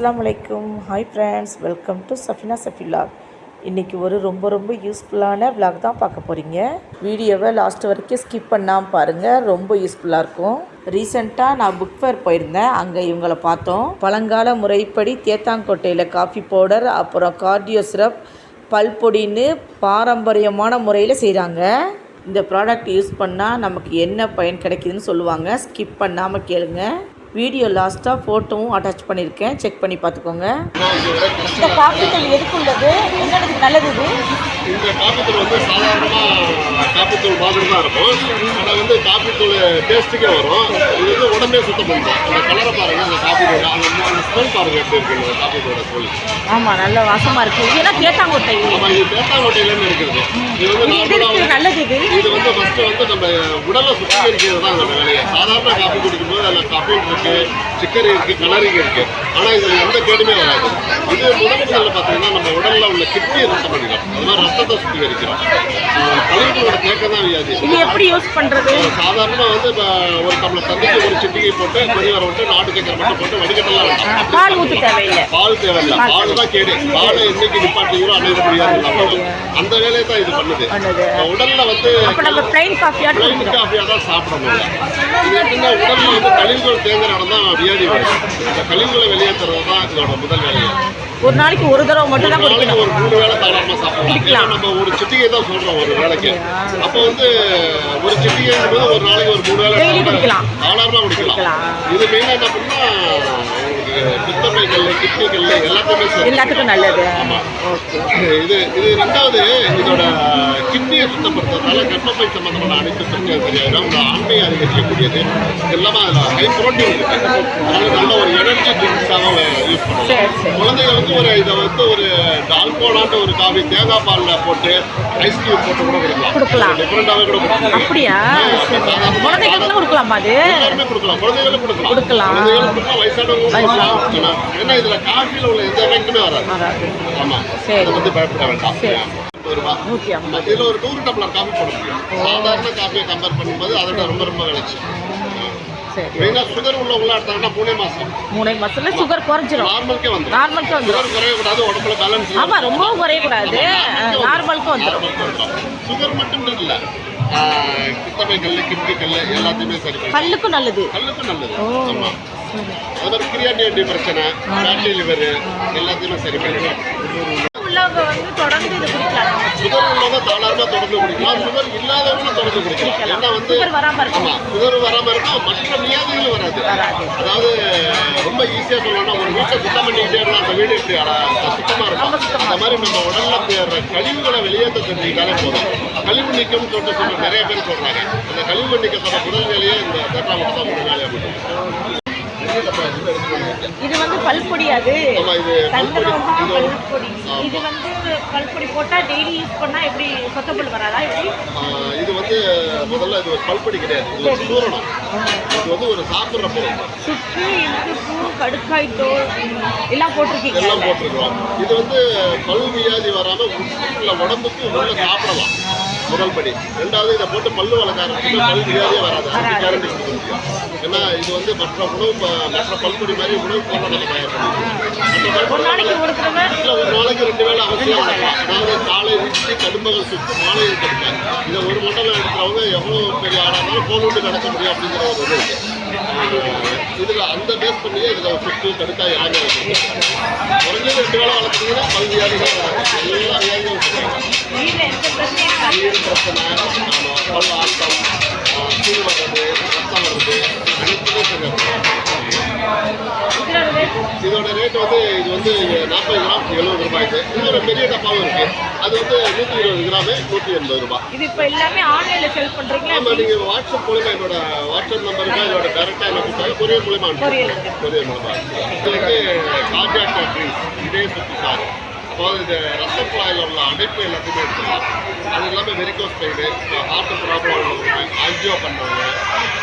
அஸ்ஸலாமு அலைக்கும். Hi friends welcome to Safina Safi vlog இன்றைக்கி ஒரு ரொம்ப ரொம்ப யூஸ்ஃபுல்லான விலாக் தான் பார்க்க போகிறீங்க வீடியோவை லாஸ்ட் வரைக்கும் ஸ்கிப் பண்ணாமல் பாருங்கள் ரொம்ப யூஸ்ஃபுல்லாக இருக்கும். ரீசெண்டாக நான் புக் ஃபேர் போயிருந்தேன் அங்கே இவங்களை பார்த்தோம். பழங்கால முறைப்படி தேத்தாங்கோட்டையில் காஃபி பவுடர் அப்புறம் கார்டியோ சிரப் பல்பொடின்னு பாரம்பரியமான முறையில் செய்கிறாங்க இந்த ப்ராடக்ட் யூஸ் பண்ணால் நமக்கு என்ன பயன் கிடைக்குதுன்னு சொல்லுவாங்க ஸ்கிப் பண்ணாமல் கேளுங்கள் வீடியோ லாஸ்ட்டாக ஃபோட்டோவும் அட்டாச் பண்ணியிருக்கேன் செக் பண்ணி பார்த்துக்கோங்க. இந்த காஃபி தூள் எதுக்கு உள்ளது? என்னதுக்கு நல்லது இது. இந்த காப்பித்தூள் வந்து சாதாரணமாக காப்பித்தூள் மாதிரி தான் இருக்கும். ஆனால் வந்து காப்பித்தூள் டேஸ்ட்டுக்கே வரும். இது வந்து உடம்பே சுத்தம் பண்ணுறோம் அந்த கலரை பாருங்கள் அந்த காப்பித்தூள் அந்த ஸ்மெல் பாருங்கள் எப்படி இருக்கு இந்த காப்பித்தூளோட ஸ்மெல் ஆமாம் நல்ல வாசமாக இருக்குது இது என்ன தேத்தாங்கொட்டை ஆமாம் இது தேத்தாங்கோட்டையிலேருந்து இருக்கிறது இது வந்து நல்லது இது இது வந்து ஃபஸ்ட்டு வந்து நம்ம உடலை சுத்திகரிக்கிறது தான் அதோட வேலையை. சாதாரண காப்பி குடிக்கும்போது அதில் கஃபைன் இருக்கு சிக்கரி இருக்கு கலரிங் இருக்கு. ஆனால் இதில் எந்த கேடுமே வராது. இது முதல் முதல்ல பார்த்தீங்கன்னா நம்ம உடல்ல உள்ள கிட்னியை சுத்தம் பண்ணிடும். அது மாதிரி ரத்தத்தை சுத்திகரிக்கிறோம். கழிவுகளோட தேக்கம் தான் வியாதி இது எப்படி யூஸ் பண்ணுறது சாதாரணமாக வந்து ஒரு டம்ளர் தண்ணிக்கு ஒரு சிட்டிகை போட்டு கொதி வர விட்டு நாட்டு சக்கரை மட்டும் போட்டு வடிகட்டலாம் பால் ஊற்ற தேவையில்லை. பால் தேவையில்லை. பால் தான் கேடு. பால் என்னைக்கு நிப்பாட்டுகிறோம் அன்னைக்கு முடியாது. அந்த வேலையை தான் இது பண்ணுது. உடல்ல வந்து நம்ம ப்ளைன் காஃபியாட்டு பிளைன் காஃபியாக தான் சாப்பிடணும். இது எப்படின்னா உடல்ல வந்து கழிவுகள் தேங்குற இடம் தான் வியாதி வரும் இந்த கழிவுகளை வெளியேற்றுறது தான் இதோட முதல் வேலையை. ஒரு நாளைக்கு ஒரு தடவை மட்டும் தான் குடிக்கணும். ஒரு மூணு வேளை தாராளமாக சாப்பிடலாம். நம்ம ஒரு சிட்டிகை தான் சொல்றோம் ஒரு வேலைக்கு அப்போ வந்து ஒரு சிட்டிகை போது ஒரு நாளைக்கு ஒரு மூணு வேளை Daily குடிக்கலாம். தாராளமாக குடிக்கலாம். இது மெயினாக என்ன பண்ணா பித்தப்பைகள் கிட்னிகள் எல்லாத்தையுமே சரி எல்லாத்துக்கும் நல்லது. இது இது ரெண்டாவது இதோட கிட்னியை சுத்தப்படுத்துறதுனால கர்ப்பப்பை சம்பந்தமான அனைத்து பிரச்சனையும் சரியாயிடும். உங்க ஆண்மையை அதிகரிக்கக்கூடியது. எல்லாமே அதில் ஹை ப்ரோட்டீன் இருக்கு. அதனால நல்ல ஒரு எனர்ஜி ட்ரிங்க்ஸாக யூஸ் குழந்தைங்க வந்து ஒரு இதை வந்து ஒரு டால்கோனாட்டு ஒரு காஃபி தேங்காய் பாலில் போட்டு ஐஸ் கியூப் போட்டு கூட கொடுக்கலாம். கொடுக்கலாம். டிஃப்ரெண்டாகவே கூட கொடுக்கலாம். அப்படியா. குழந்தைகளுக்கு கொடுக்கலாமா அது? எல்லாருமே கொடுக்கலாம். குழந்தைகளும் கொடுக்கலாம். கொடுக்கலாம். குழந்தைகளும் கொடுக்கலாம் வயசானவங்க. ஏன்னா இதுல காஃபியில் உள்ள எந்த எஃபெக்ட்டுமே வராது. ஆமா. சரி. அதை பத்தி பயப்பட வேண்டாம். இதுல ஒரு நூறு டம்ளர் காஃபி போட முடியும். சாதாரண காஃபியை கம்பேர் பண்ணும்போது அதோட ரொம்ப ரொம்ப விளைச்சி சரி மெயினாக சுகர் உள்ளவங்களா எடுத்தாங்கன்னா மூணே மாசம். மூணு மாசத்துல சுகர் குறைஞ்சிரும். நார்மலுக்கே வந்துடும் நார்மலுக்கு வந்துடும் சுகர் குறையக்கூடாது உடம்புல பேலன்ஸ் ஆமா ரொம்பவும் குறையக்கூடாது. நார்மலுக்கு வந்துடும் சுகர் மட்டும் இல்ல. கித்தமை கல் கிட்னி கல் எல்லாத்தையுமே சரி கல்லுக்கும் நல்லது. கல்லுக்கும் நல்லது. ஆமா. சரி. அது மாதிரி கிரியாட்டினிட்டி பிரச்சனை ஃபேட்டி லிவர் எல்லாத்தையுமே சரி பண்ணிடும் உள்ளவங்க வந்து தொடர்ந்து இது குடிக்கலாம்? சுகர் உள்ளவங்க தாராளமாக தொடர்ந்து குடிக்கலாம். சுகர் இல்லாதவங்களும் தொடர்ந்து குடிக்கலாம். ஏன்னா வந்து சுகர் வராம இருக்கும் சுகர் மற்ற வியாதிகளும் வராது. அதாவது ரொம்ப ஈஸியா சொல்லணும்னா ஒரு வீட்டை சுத்தம் பண்ணிக்கிட்டே இருந்தா அந்த வீடு எப்படி அழ- சுத்தமா ரொம்ப இருக்கும் அந்த மாதிரி நம்ம உடல்ல தேடுற கழிவுகளை வெளியேற்ற தெரிஞ்சுக்கிட்டாலே போதும். கழிவு நீக்கம்னு சொல்லிட்டு சொல்ல நிறைய பேர் சொல்றாங்க. அந்த கழிவு நீக்கத்தோட முதல் வேலையே இந்த தேட்டாமட்டம் தான் பண்ணும் இது வந்து பல்பொடி அது. இது பல்பொடி. இது வந்து பல்பொடி. போட்டா டெய்லி யூஸ் பண்ணா எப்படி சொத்தப்பல் வராதா எப்படி? இது வந்து முதல்ல இது ஒரு பல்படி கிடையாது. இது ஒரு சூரணம். இது வந்து ஒரு சாப்பிட்ற பொருள். சுக்கு இந்து பூ கடுக்காய் தோல் எல்லாம் போட்டிருக்கீங்க. எல்லாம் போட்டிருக்கிறோம். இது வந்து பல் வியாதி வராம உள்ள உடம்புக்கு உள்ள சாப்பிடலாம். முதல் படி. ரெண்டாவது இதை போட்டு பல்லு வளர்க்க ஆரம்பிச்சுன்னா பல் வியாதியே வராது. கேரண்டி கொடுக்க முடியும் ஏன்னா இது வந்து மற்ற உணவு மற்ற பல்பொடி மாதிரி உணவு பொருளை நம்ம தயார் ஒரு நாளைக்கு ஒரு நாளைக்கு ரெண்டு வேளை அவசியம். அதாவது காலை வீச்சு கடும்பகல் சுத்து மாலை கடுப்பேன் இதை ஒரு மண்டலம் எடுக்கிறவங்க எவ்வளோ பெரிய போல் விட்டு நடக்க முடியும் அப்படிங்கிற ஒரு இது இதுல அந்த பேஸ் பண்ணியே இதுல ஒரு கடுக்காய் எல்லாமே வச்சிருக்கு குறைஞ்சது ரெண்டு வேளை வளர்த்தீங்கன்னா வராது. எல்லா. நீர் பிரச்சனை ஆமா, பல் ஆட்டம் சீல் இதோட ரேட் வந்து இது வந்து நாற்பது கிராம் எழுபது ரூபாய்க்கு இன்னொரு பெரிய டப்பாவும் இருக்கு. அது வந்து நூற்றி இருபது கிராமு நூற்றி எண்பது ரூபாய். இது இப்போ எல்லாமே ஆன்லைன்ல செல் பண்றீங்களா? ஆமாம் நீங்கள் வாட்ஸ்அப் மூலிமா என்னோட வாட்ஸ்அப் நம்பருக்கு இதோட டேரெக்டாக என்ன கொடுத்தாங்க கொரியர் மூலிமா கொரியர் மூலமா இது வந்து கார்டியாக் ட்ரீஸ் இதே சுற்றி சார் அதாவது இந்த ரத்த குழாயில் உள்ள அடைப்பு எல்லாத்தையுமே எடுத்துக்கலாம். அது இல்லாமல் வெரிகோஸ் பெயின் ஹார்ட் ப்ராப்ளம் உள்ளவங்க ஆஞ்சியோ பண்ணுறவங்க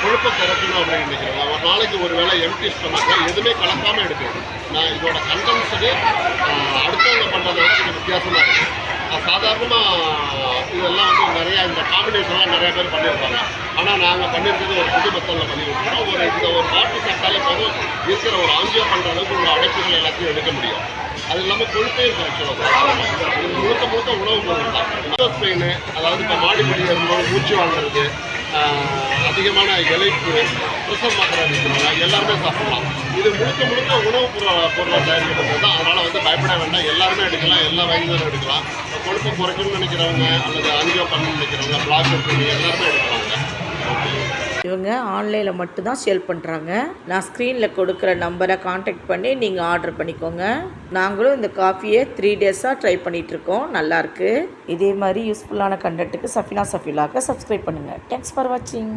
கொழுப்பை குறைக்கணும் அப்படின்னு நினைக்கிறவங்க ஒரு நாளைக்கு ஒரு வேளை எம்டி ஸ்டமக்கில் எதுவுமே கலக்காமல் எடுக்கிறது நான் இதோட கண்டென்சரு அடுத்தவங்க பண்ணுறத விட கொஞ்சம் வித்தியாசமாக இருக்குது சாதாரணமாக இதெல்லாம் வந்து நிறையா இந்த காம்பினேஷன்லாம் நிறையா பேர் பண்ணியிருப்பாங்க. ஆனால் நாங்கள் பண்ணியிருக்கிறது ஒரு புது மெத்தடில் பண்ணி ஒரு இந்த ஒரு பாட்டு சட்டாலே போதும். இருக்கிற ஒரு ஆஞ்சியோ பண்ணுற அளவுக்கு உள்ள அடைப்புகள் எல்லாத்தையும் எடுக்க முடியும். அது இல்லாமல் கொழுப்பையும் குறைச்சிடும் இது முழுக்க முழுக்க உணவு பொருள் தான். பெயின் அதாவது இப்போ மாடிப்படி ஏறும்போது மூச்சு வாங்குறது அதிகமான இழைப்பு ப்ரெஷர் மாத்திரை இருக்கிறவங்க எல்லாருமே சாப்பிடலாம். இது முழுக்க முழுக்க உணவு பொருள் பொருளை தயாரிக்கிறது தான். அதனால் வந்து பயப்பட வேண்டாம். எல்லாருமே எடுக்கலாம். எல்லா வயதினரும் எடுக்கலாம். கொழுப்பை கொழுப்பு குறைக்கணும்னு நினைக்கிறவங்க அல்லது அஞ்சியோ பண்ணணும்னு நினைக்கிறவங்க பிளாக் இருக்கிறவங்க எல்லாருமே ஓகே இவங்க ஆன்லைனில் மட்டும்தான் சேல் பண்ணுறாங்க நான் ஸ்க்ரீனில் கொடுக்குற நம்பரை காண்டாக்ட் பண்ணி நீங்கள் ஆர்டர் பண்ணிக்கோங்க. நாங்களும் இந்த காஃபியை த்ரீ டேஸாக ட்ரை பண்ணிகிட்ருக்கோம் நல்லாயிருக்கு இதே மாதிரி யூஸ்ஃபுல்லான கண்டென்ட்டுக்கு சஃபினா சஃபிலாக்க சப்ஸ்கிரைப் பண்ணுங்கள் தேங்க்ஸ் ஃபார் வாட்சிங்